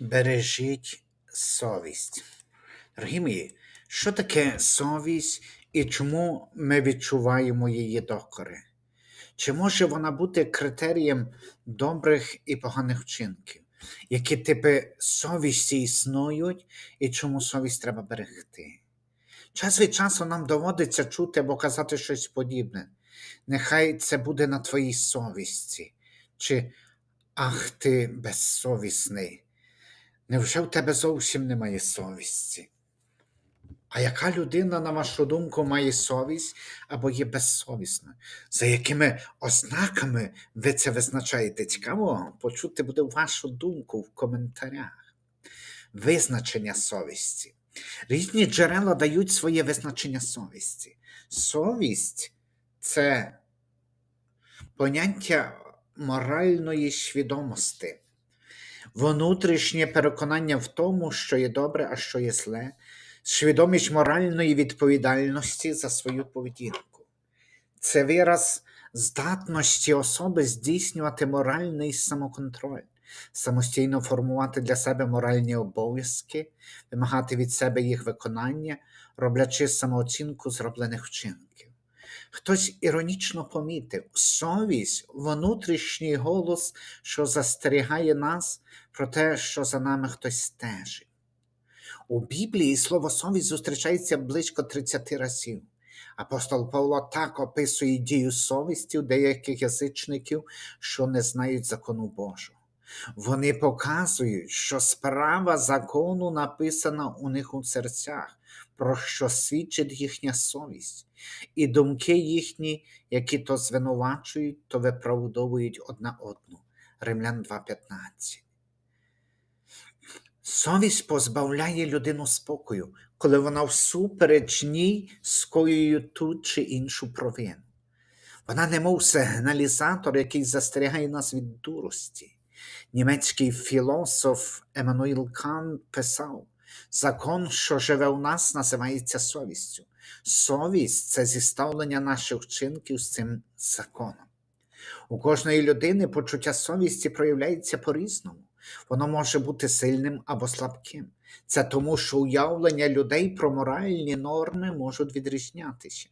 Бережіть совість. Дорогі мої, що таке совість і чому ми відчуваємо її докори? Чи може вона бути критерієм добрих і поганих вчинків? Які типи совісті існують і чому совість треба берегти? Час від часу нам доводиться чути або казати щось подібне. Нехай це буде на твоїй совісті, чи ах ти безсовісний. Невже в тебе зовсім немає совісті? А яка людина, на вашу думку, має совість або є безсовісною? За якими ознаками ви це визначаєте? Цікаво почути буде вашу думку в коментарях. Визначення совісті. Різні джерела дають своє визначення совісті. Совість це поняття моральної свідомості внутрішнє переконання в тому, що є добре, а що є зле, свідомість моральної відповідальності за свою поведінку. Це вираз здатності особи здійснювати моральний самоконтроль, самостійно формувати для себе моральні обов'язки, вимагати від себе їх виконання, роблячи самооцінку зроблених вчинків. Хтось іронічно помітив, совість внутрішній голос, що застерігає нас про те, що за нами хтось стежить. У Біблії слово совість зустрічається близько 30 разів. Апостол Павло так описує дію совісті у деяких язичників, що не знають закону Божого. Вони показують, що справа закону написана у них у серцях, про що свідчить їхня совість, і думки їхні, які то звинувачують, то виправдовують одна одну. Римлян 2.15. Совість позбавляє людину спокою, коли вона всупереч ній скоює ту чи іншу провину. Вона немов сигналізатор, який застерігає нас від дурості. Німецький філософ Еммануїл Кант писав: закон, що живе у нас, називається совістю. Совість це зіставлення наших вчинків з цим законом. У кожної людини почуття совісті проявляється по-різному. Воно може бути сильним або слабким. Це тому, що уявлення людей про моральні норми можуть відрізнятися.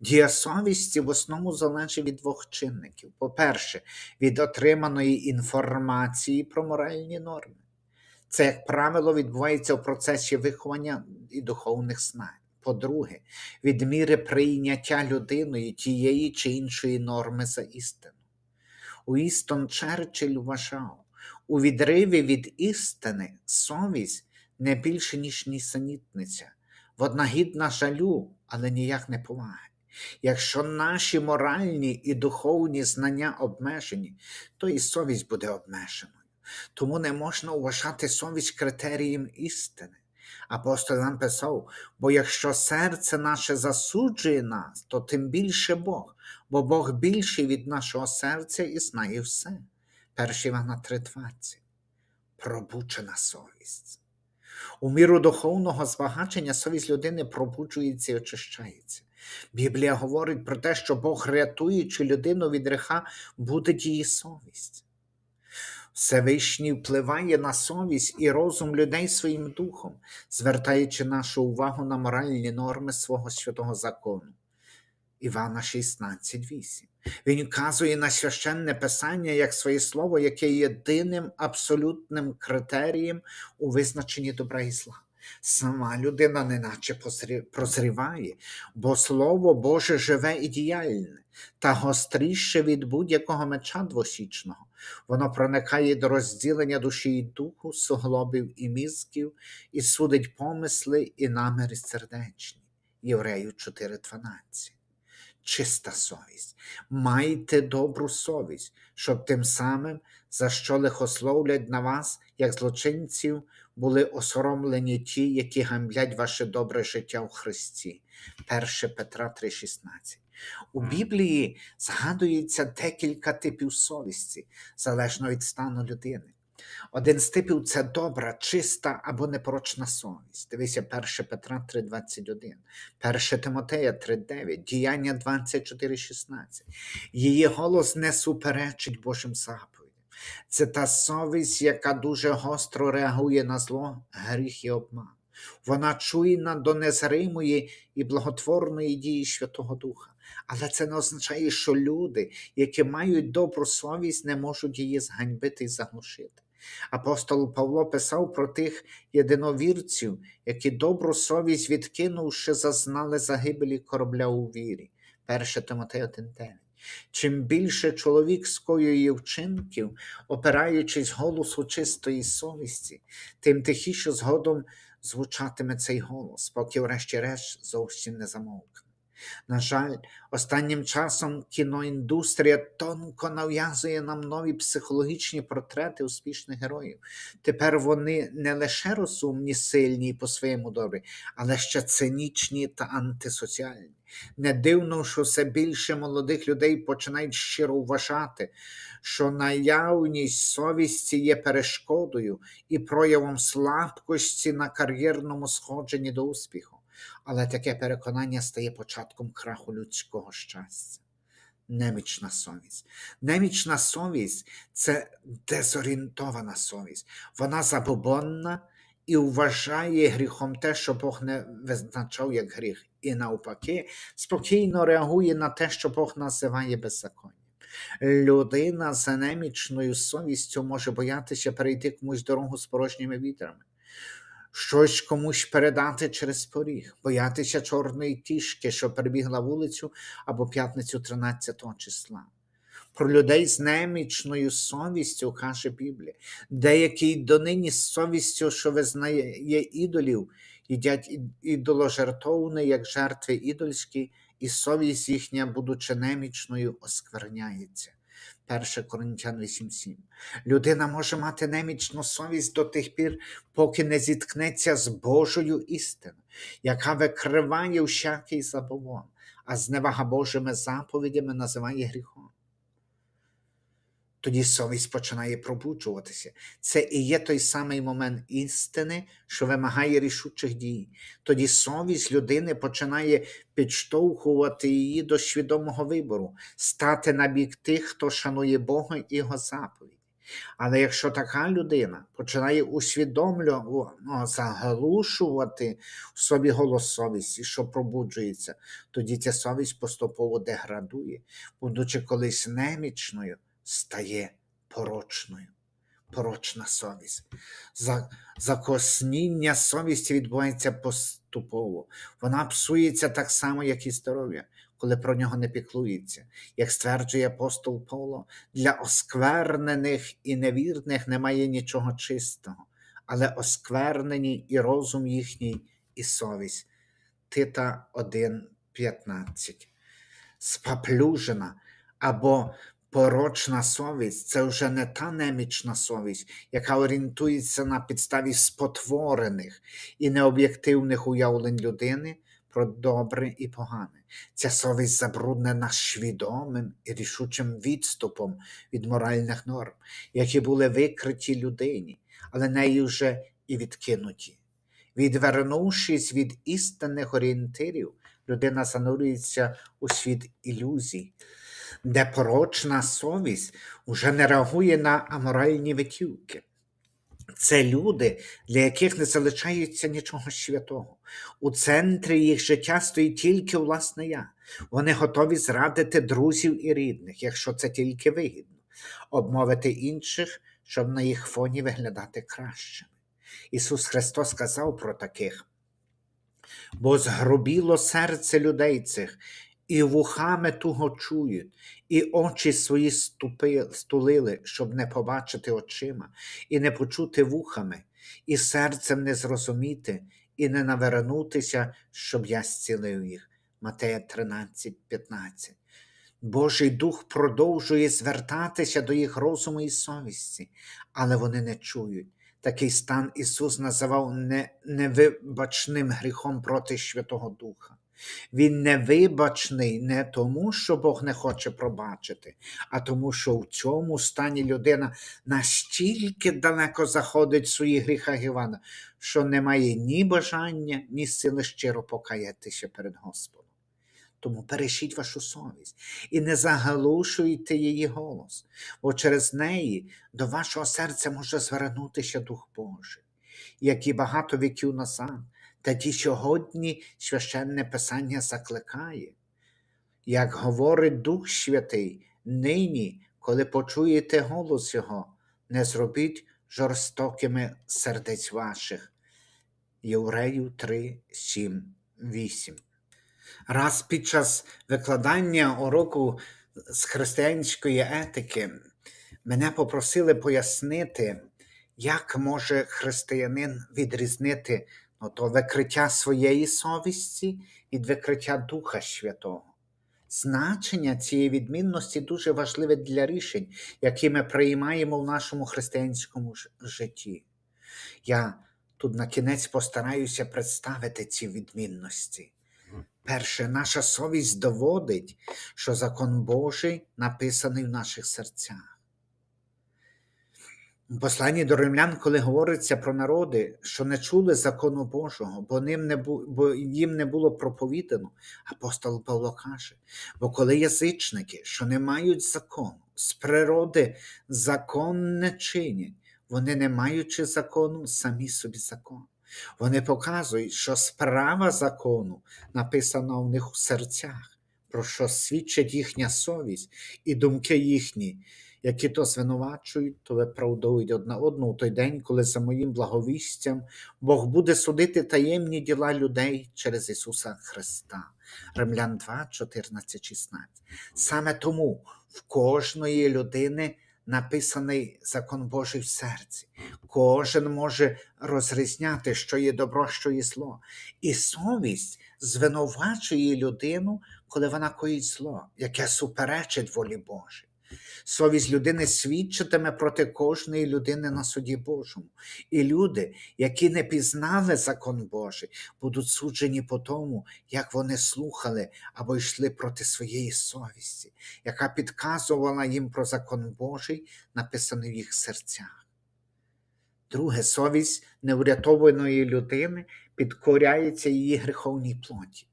Дія совісті в основному залежить від двох чинників. По-перше, від отриманої інформації про моральні норми. Це, як правило, відбувається в процесі виховання і духовних знань. По-друге, від міри прийняття людиною тієї чи іншої норми за істину. Уістон Черчилль вважав, у відриві від істини совість не більше, ніж нісенітниця, вона жалю, але ніяк не поваги. Якщо наші моральні і духовні знання обмежені, то і совість буде обмеженою. Тому не можна вважати совість критерієм істини. Апостол нам писав, бо якщо серце наше засуджує нас, то тим більше Бог, бо Бог більший від нашого серця і знає все. 1 Івана 3:20. Пробучена совість. У міру духовного збагачення совість людини пробуджується і очищається. Біблія говорить про те, що Бог, рятуючи людину від греха, буде її совість. Всевишній впливає на совість і розум людей своїм духом, звертаючи нашу увагу на моральні норми свого святого закону. Івана 16,8. Він вказує на священне писання як своє слово, яке є єдиним абсолютним критерієм у визначенні добра і зла. Сама людина неначе прозріває, бо Слово Боже живе і діяльне, та гостріше від будь-якого меча двосічного. Воно проникає до розділення душі і духу, суглобів і мізків, і судить помисли і наміри сердечні. Єврею 4.12 чиста совість. Майте добру совість, щоб тим самим, за що лихословлять на вас, як злочинців, були осоромлені ті, які гамблять ваше добре життя у Христі. 1 Петра 3,16. У Біблії згадується декілька типів совісті, залежно від стану людини. Один з типів це добра, чиста або непорочна совість. Дивися, 1 Петра 3,21, 1 Тимотея 3,9, Діяння 24,16. Її голос не суперечить Божим заповідям. Це та совість, яка дуже гостро реагує на зло, гріх і обман. Вона чуйна до незримої і благотворної дії Святого Духа. Але це не означає, що люди, які мають добру совість, не можуть її зганьбити і заглушити. Апостол Павло писав про тих єдиновірців, які добру совість відкинувши, зазнали загибелі корабля у вірі. 1 Тимотей 1.9. Чим більше чоловік скоює вчинків, опираючись голосу чистої совісті, тим тихіше згодом звучатиме цей голос, поки врешті-решт зовсім не замовкне. На жаль, останнім часом кіноіндустрія тонко нав'язує нам нові психологічні портрети успішних героїв. Тепер вони не лише розумні, сильні і по-своєму добрі, але ще цинічні та антисоціальні. Не дивно, що все більше молодих людей починають щиро вважати, що наявність совісті є перешкодою і проявом слабкості на кар'єрному сходженні до успіху. Але таке переконання стає початком краху людського щастя. Немічна совість. Немічна совість це дезорієнтована совість. Вона забобонна і вважає гріхом те, що Бог не визначав як гріх, і навпаки, спокійно реагує на те, що Бог називає беззаконням. Людина з немічною совістю може боятися перейти комусь дорогу з порожніми вітрами, щось комусь передати через поріг, боятися чорної кішки, що перебігла вулицю або п'ятницю 13 числа. Про людей з немічною совістю каже Біблія. Деякі донині з совістю, що визнає ідолів, їдять ід- ідоложертовне, як жертви ідольські, і совість їхня, будучи немічною, оскверняється. 1 Коринтян 8.7. Людина може мати немічну совість до тих пір, поки не зіткнеться з Божою істиною, яка викриває всякий забобон, а зневага Божими заповідями називає гріхом. Тоді совість починає пробуджуватися. Це і є той самий момент істини, що вимагає рішучих дій. Тоді совість людини починає підштовхувати її до свідомого вибору, стати на бік тих, хто шанує Бога і його заповіді. Але якщо така людина починає усвідомлювано заглушувати в собі голос совісті, що пробуджується, тоді ця совість поступово деградує, будучи колись немічною, стає порочною. Порочна совість. За- Закосніння совісті відбувається поступово. Вона псується так само, як і здоров'я, коли про нього не піклується. Як стверджує апостол Павло, для осквернених і невірних немає нічого чистого, але осквернені і розум їхній, і совість. Тита 1.15. Спаплюжена або порочна совість це вже не та немічна совість, яка орієнтується на підставі спотворених і необ'єктивних уявлень людини про добре і погане. Ця совість забруднена свідомим і рішучим відступом від моральних норм, які були викриті людині, але нею вже і відкинуті. Відвернувшись від істинних орієнтирів, людина занурюється у світ ілюзій, де порочна совість вже не реагує на аморальні витівки. Це люди, для яких не залишається нічого святого. У центрі їх життя стоїть тільки власне я. Вони готові зрадити друзів і рідних, якщо це тільки вигідно, обмовити інших, щоб на їх фоні виглядати кращими. Ісус Христос сказав про таких, бо згрубіло серце людей цих, і вухами туго чують, і очі свої ступи, стулили, щоб не побачити очима, і не почути вухами, і серцем не зрозуміти, і не навернутися, щоб я зцілив їх. Матея 13, 15. Божий Дух продовжує звертатися до їх розуму і совісті, але вони не чують. Такий стан Ісус називав не, невибачним гріхом проти Святого Духа. Він невибачний не тому, що Бог не хоче пробачити, а тому, що в цьому стані людина настільки далеко заходить в своїх гріхах Івана, що не має ні бажання, ні сили щиро покаятися перед Господом. Тому бережіть вашу совість і не заглушуйте її голос, бо через неї до вашого серця може звернутися Дух Божий, як і багато віків назад, та ті сьогодні священне Писання закликає. Як говорить Дух Святий, нині, коли почуєте голос Його, не зробіть жорстокими сердець ваших. Євреїв 3, 7, 8. Раз під час викладання уроку з християнської етики мене попросили пояснити, як може християнин відрізнити то викриття своєї совісті від викриття Духа Святого. Значення цієї відмінності дуже важливе для рішень, які ми приймаємо в нашому християнському житті. Я тут на кінець постараюся представити ці відмінності. Перше, наша совість доводить, що закон Божий написаний в наших серцях. Посланні до римлян, коли говориться про народи, що не чули закону Божого, бо, ним не бу, бо їм не було проповідано, апостол Павло каже: бо коли язичники, що не мають закону, з природи закон не чинять, вони, не маючи закону, самі собі закон. Вони показують, що справа закону написана у них у серцях, про що свідчить їхня совість і думки їхні, які то звинувачують, то виправдовують одна одну у той день, коли за моїм благовістям Бог буде судити таємні діла людей через Ісуса Христа. Римлян 2, 14, 16. Саме тому в кожної людини написаний закон Божий в серці. Кожен може розрізняти, що є добро, що є зло. І совість звинувачує людину, коли вона коїть зло, яке суперечить волі Божій. Совість людини свідчитиме проти кожної людини на суді Божому. І люди, які не пізнали закон Божий, будуть суджені по тому, як вони слухали або йшли проти своєї совісті, яка підказувала їм про закон Божий, написаний в їх серцях. Друге, совість неврятованої людини підкоряється її гріховній плоті.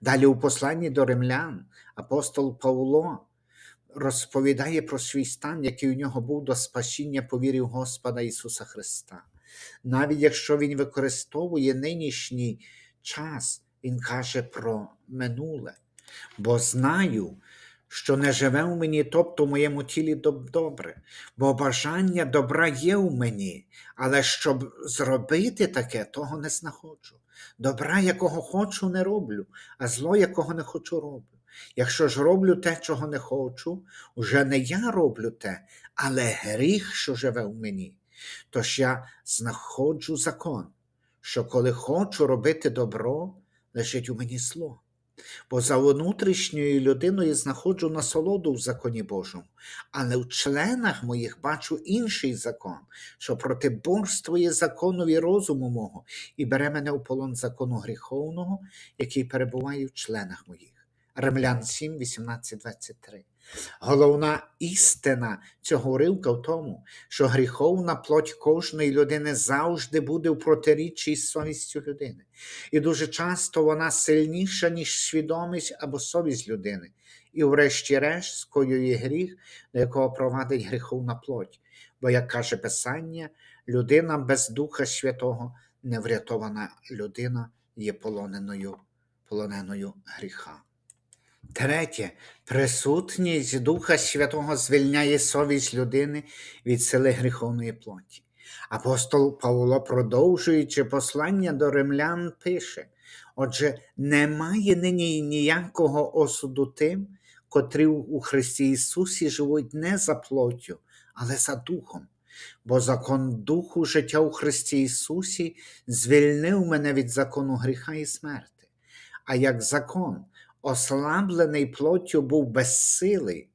Далі у посланні до римлян апостол Павло розповідає про свій стан, який у нього був до спасіння по Господа Ісуса Христа. Навіть якщо Він використовує нинішній час, Він каже про минуле, бо знаю, що не живе в мені, тобто в моєму тілі добре, бо бажання добра є в мені, але щоб зробити таке, того не знаходжу. Добра, якого хочу, не роблю, а зло, якого не хочу, роблю. Якщо ж роблю те, чого не хочу, уже не я роблю те, але гріх, що живе в мені. Тож я знаходжу закон, що коли хочу робити добро, лежить у мені зло. Бо за внутрішньою людиною знаходжу насолоду в законі Божому, але в членах моїх бачу інший закон, що протиборствує законові розуму мого і бере мене у полон закону гріховного, який перебуває в членах моїх. Римлян 7, 18, 23. Головна істина цього уривка в тому, що гріховна плоть кожної людини завжди буде в протиріччі з совістю людини. І дуже часто вона сильніша, ніж свідомість або совість людини. І, врешті-решт, скоює гріх, до якого провадить гріховна плоть. Бо, як каже Писання, людина без Духа Святого, неврятована людина є полоненою, полоненою гріха. Третє, присутність Духа Святого звільняє совість людини від сили гріховної плоті. Апостол Павло, продовжуючи послання до римлян, пише: Отже, немає нині ніякого осуду тим, котрі у Христі Ісусі живуть не за плоттю, але за духом. Бо закон Духу життя у Христі Ісусі звільнив мене від закону гріха і смерти. А як закон, ослаблений плоттю був безсилий,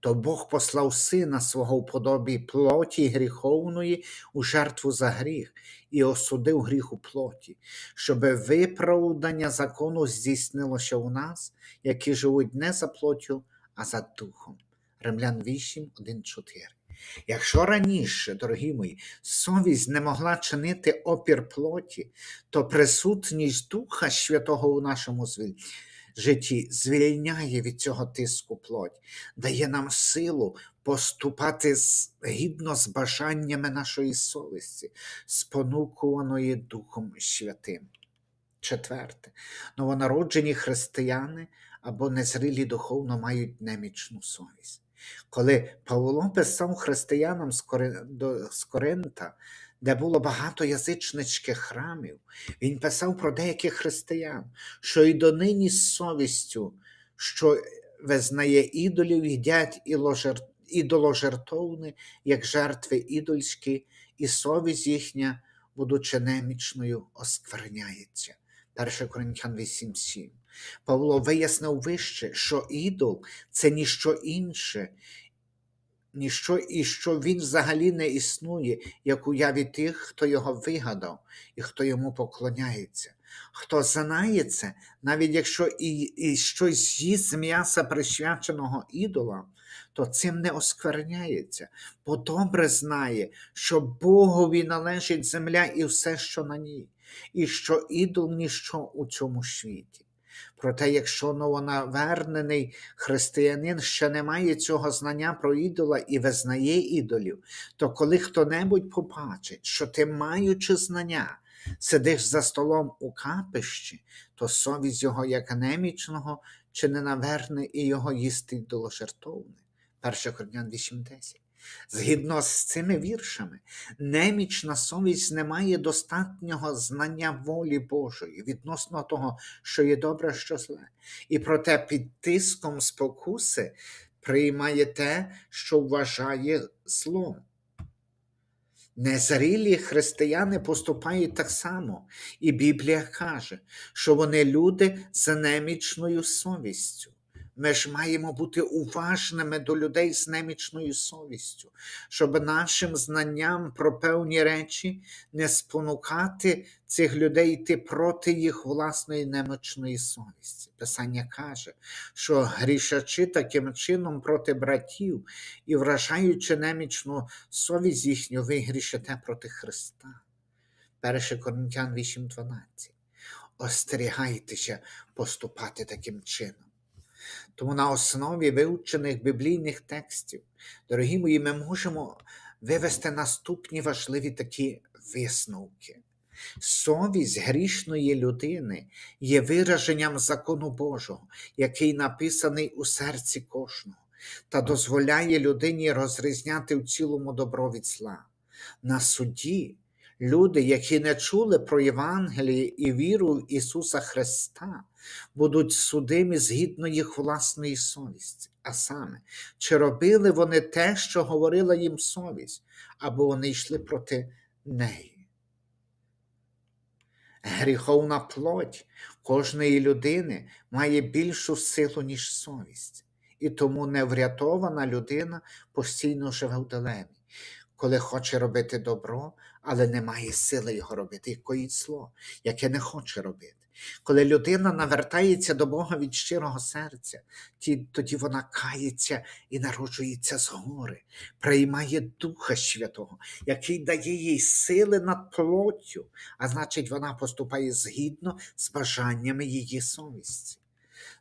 то Бог послав Сина свого в подобі плоті гріховної у жертву за гріх і осудив гріх у плоті, щоб виправдання закону здійснилося у нас, які живуть не за плоттю, а за духом. Римлян 8, 1, 4. Якщо раніше, дорогі мої, совість не могла чинити опір плоті, то присутність Духа Святого у нашому звіль- житті звільняє від цього тиску плоть, дає нам силу поступати гідно з бажаннями нашої совісті, спонукуваної Духом Святим. Четверте, новонароджені християни або незрілі духовно мають немічну совість. Коли Павло писав християнам з Коринта, де було багато язичницьких храмів, він писав про деяких християн, що і донині з совістю, що визнає ідолів, їдять іложер... ідоложертовне, як жертви ідольські, і совість їхня, будучи немічною, оскверняється. 1 Коринтян 8.7. Павло вияснив вище, що ідол це ніщо інше, ніщо і що він взагалі не існує, як уяві тих, хто його вигадав і хто йому поклоняється. Хто знає це, навіть якщо і, і щось з'їсть з м'яса присвяченого ідолам, то цим не оскверняється, бо добре знає, що Богові належить земля і все, що на ній, і що ідол ніщо у цьому світі. Проте, якщо новонавернений християнин ще не має цього знання про ідола і визнає ідолів, то коли хто-небудь побачить, що ти, маючи знання, сидиш за столом у капищі, то совість його як немічного чи не наверне і його їсти ідоложертовне. 1 Коринтян 8.10. Згідно з цими віршами, немічна совість не має достатнього знання волі Божої відносно того, що є добре, що зле. І проте під тиском спокуси приймає те, що вважає злом. Незрілі християни поступають так само, і Біблія каже, що вони люди з немічною совістю. Ми ж маємо бути уважними до людей з немічною совістю, щоб нашим знанням про певні речі не спонукати цих людей йти проти їх власної немічної совісті. Писання каже, що грішачи таким чином проти братів і вражаючи немічну совість їхню, ви грішите проти Христа. 1 Коринтян 8:12. Остерігайтеся поступати таким чином. Тому на основі вивчених біблійних текстів, дорогі мої, ми можемо вивести наступні важливі такі висновки. Совість грішної людини є вираженням закону Божого, який написаний у серці кожного, та дозволяє людині розрізняти в цілому добро від зла. На суді люди, які не чули про Євангеліє і віру в Ісуса Христа, будуть судимі згідно їх власної совісті. А саме, чи робили вони те, що говорила їм совість, або вони йшли проти неї. Гріховна плоть кожної людини має більшу силу, ніж совість, і тому неврятована людина постійно живе в дилемі, коли хоче робити добро, але не має сили його робити, і коїть зло, яке не хоче робити. Коли людина навертається до Бога від щирого серця, тоді вона кається і народжується згори, приймає Духа Святого, який дає їй сили над плоттю, а значить, вона поступає згідно з бажаннями її совісті.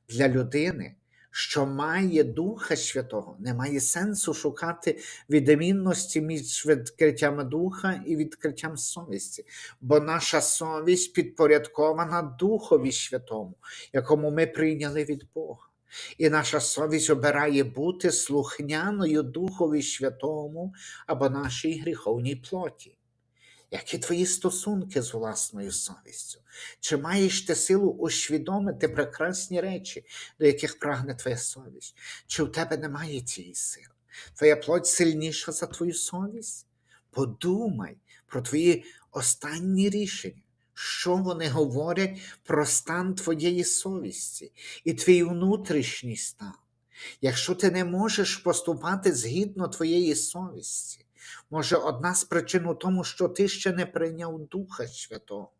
Для людини, що має Духа Святого, немає сенсу шукати відмінності між відкриттям Духа і відкриттям совісті, бо наша совість підпорядкована Духові Святому, якому ми прийняли від Бога. І наша совість обирає бути слухняною Духові Святому або нашій гріховній плоті. Які твої стосунки з власною совістю? Чи маєш ти силу усвідомити прекрасні речі, до яких прагне твоя совість? Чи в тебе немає цієї сили? Твоя плоть сильніша за твою совість? Подумай про твої останні рішення, що вони говорять про стан твоєї совісті і твій внутрішній стан. Якщо ти не можеш поступати згідно твоєї совісті, може одна з причин у тому, що ти ще не прийняв Духа Святого,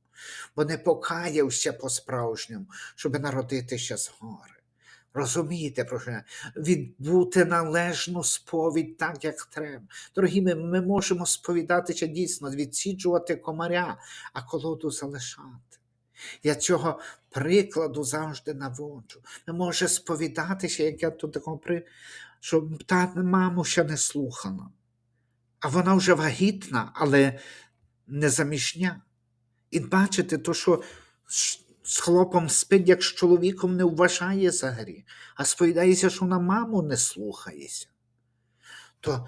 бо не покаявся по-справжньому, щоб народитися згори. Розумієте, про що відбути належну сповідь так, як треба. Дорогі, ми, ми можемо сповідатися дійсно, відсіджувати комаря, а колоду залишати. Я цього прикладу завжди наводжу. Не може сповідатися, як я тут при... що та маму ще не слухала. А вона вже вагітна, але не заміжня. І бачите, то, що з- хлопом спить, як з чоловіком не вважає за гріх, а сповідається, що на маму не слухається. То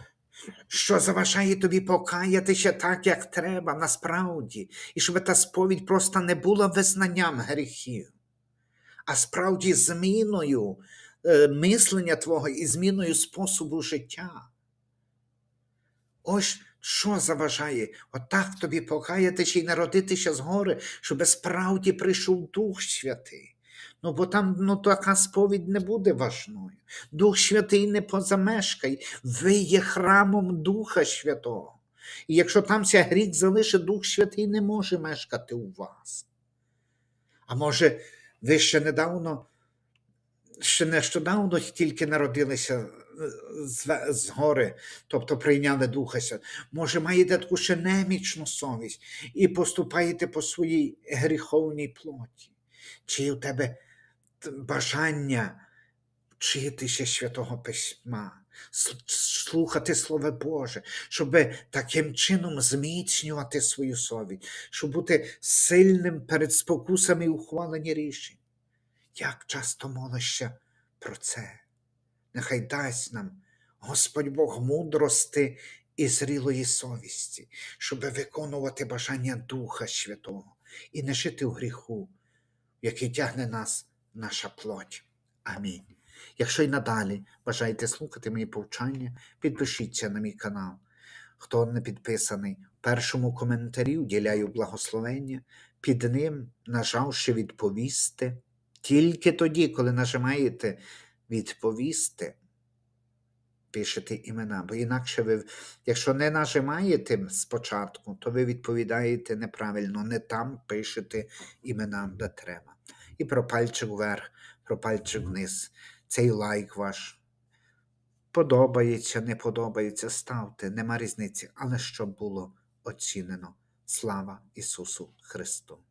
що заважає тобі покаятися так, як треба, насправді, і щоб та сповідь просто не була визнанням гріхів, а справді зміною е, мислення твого і зміною способу життя. Ось що заважає отак тобі покаятися і народитися згори, щоб справді прийшов Дух Святий. Ну, бо там ну, така сповідь не буде важною. Дух Святий не позамешкає. Ви є храмом Духа Святого. І якщо там ся гріх залишить, Дух Святий не може мешкати у вас. А може, ви ще недавно, ще нещодавно тільки народилися згори, тобто прийняли Духа Святого. Може, маєте таку ще немічну совість і поступаєте по своїй гріховній плоті. Чи у тебе бажання вчитися Святого Письма, слухати Слово Боже, щоб таким чином зміцнювати свою совість, щоб бути сильним перед спокусами і ухвалення рішень. Як часто молишся про це? Нехай дасть нам Господь Бог мудрости і зрілої совісті, щоб виконувати бажання Духа Святого і не жити в гріху, який тягне нас наша плоть. Амінь. Якщо й надалі бажаєте слухати мої повчання, підпишіться на мій канал. Хто не підписаний, в першому коментарі уділяю благословення, під ним нажавши відповісти. Тільки тоді, коли нажимаєте відповісти, пишете імена, бо інакше ви, якщо не нажимаєте спочатку, то ви відповідаєте неправильно, не там пишете імена, де треба. І про пальчик вверх, про пальчик вниз. Цей лайк ваш. Подобається, не подобається, ставте, нема різниці, але щоб було оцінено. Слава Ісусу Христу!